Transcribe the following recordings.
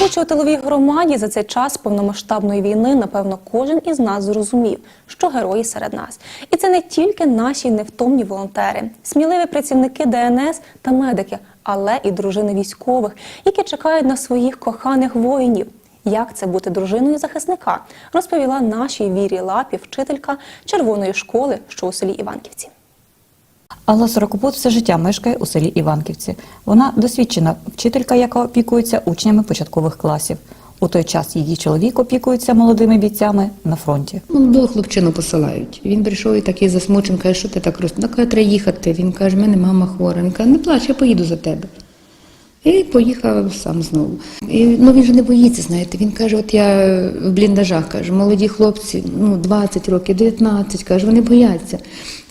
Живучи у тиловій громаді за цей час повномасштабної війни, напевно, кожен із нас зрозумів, що герої серед нас. І це не тільки наші невтомні волонтери, сміливі працівники ДНС та медики, але і дружини військових, які чекають на своїх коханих воїнів. Як це бути дружиною захисника, розповіла нашій Вірі Лапі, вчителька червоної школи, що у селі Іванківці. Алла Сорокопут все життя мешкає у селі Іванківці. Вона досвідчена вчителька, яка опікується учнями початкових класів. У той час її чоловік опікується молодими бійцями на фронті. Молодого хлопчину посилають. Він прийшов і такий засмучений, каже, що ти так роз... Ну, каже, треба їхати. Він каже, мене мама хвора. Не плач, я поїду за тебе. І поїхав сам знову. І, ну він же не боїться, знаєте. Він каже, от я в бліндажах каже, молоді хлопці, ну 20 років, 19, каже, вони бояться.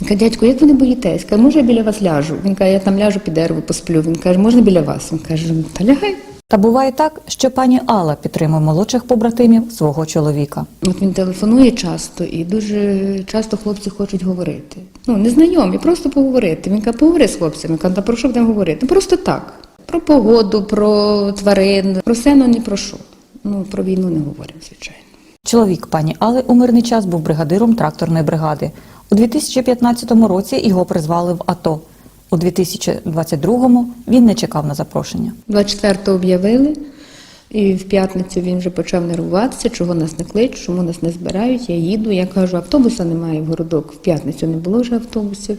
Він каже, дядько, як ви не боїтесь? Каже, може я біля вас ляжу? Він каже, я там ляжу під дерево, посплю. Він каже, можна біля вас? Він каже, та лягай. Та буває так, що пані Алла підтримує молодших побратимів свого чоловіка. От він телефонує часто, і дуже часто хлопці хочуть говорити. Ну, незнайомі, просто поговорити. Він каже, поговори з хлопцями. Кажу, та про що будемо говорити? Ну, просто так. Про погоду, про тварин, про все, але не про що. Ну, про війну не говоримо, звичайно. Чоловік пані Алли у мирний час був бригадиром тракторної бригади. У 2015 році його призвали в АТО. У 2022-му він не чекав на запрошення. 24-го об'явили, і в п'ятницю він вже почав нервуватися, чого нас не кличуть, чому нас не збирають. Я їду. Я кажу, автобуса немає в городок. В п'ятницю не було вже автобусів.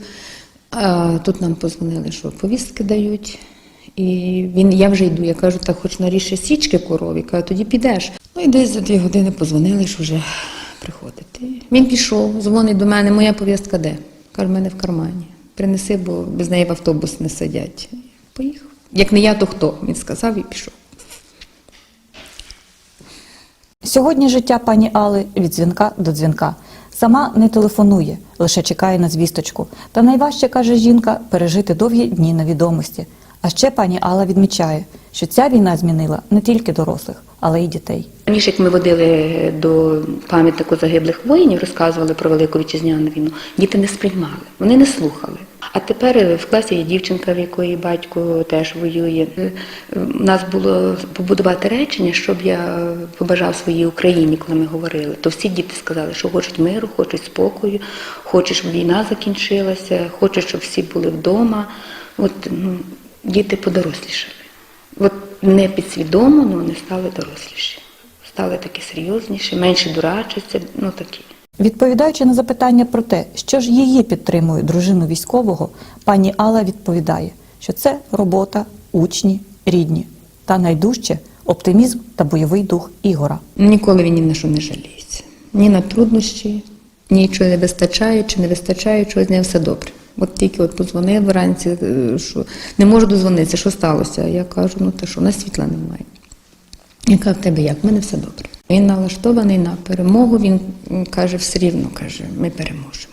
А тут нам позвонили, що повістки дають. І він, я вже йду. Я кажу, так хоч наріше січки корові, кажу, тоді підеш. Ну і десь за дві години позвонили, що вже приходити. Він пішов, дзвонить до мене, моя повістка де? Каже, в мене в кармані. Принеси, бо без неї в автобус не сидять. Поїхав. Як не я, то хто? Він сказав і пішов. Сьогодні життя пані Алли від дзвінка до дзвінка. Сама не телефонує, лише чекає на звісточку. Та найважче, каже жінка, пережити довгі дні невідомості. А ще пані Алла відмічає, що ця війна змінила не тільки дорослих, але й дітей. Раніше, як ми водили до пам'ятнику загиблих воїнів, розказували про Велику Вітчизняну війну, діти не сприймали, вони не слухали. А тепер в класі є дівчинка, в якої батько теж воює. Е, У нас було побудувати речення, щоб я побажав своїй Україні, коли ми говорили. То всі діти сказали, що хочуть миру, хочуть спокою, хочуть, щоб війна закінчилася, хочуть, щоб всі були вдома. От ну, діти подорослішали. От не підсвідомо, але вони стали доросліші. Стали такі серйозніші, менше дурачаться, ну такі. Відповідаючи на запитання про те, що ж її підтримує дружину військового, пані Алла відповідає, що це робота, учні, рідні та найдужче оптимізм та бойовий дух Ігора. Ніколи він ні на що не жаліється. Ні на труднощі, нічого не вистачає, чи не вистачає, чогось з все добре. От тільки от позвонив вранці, е, що не можу дозвонитися, що сталося. Я кажу, ну та що, у нас світла немає. Яка в тебе як? В мене все добре. Він налаштований на перемогу, він каже, все рівно каже, ми переможемо.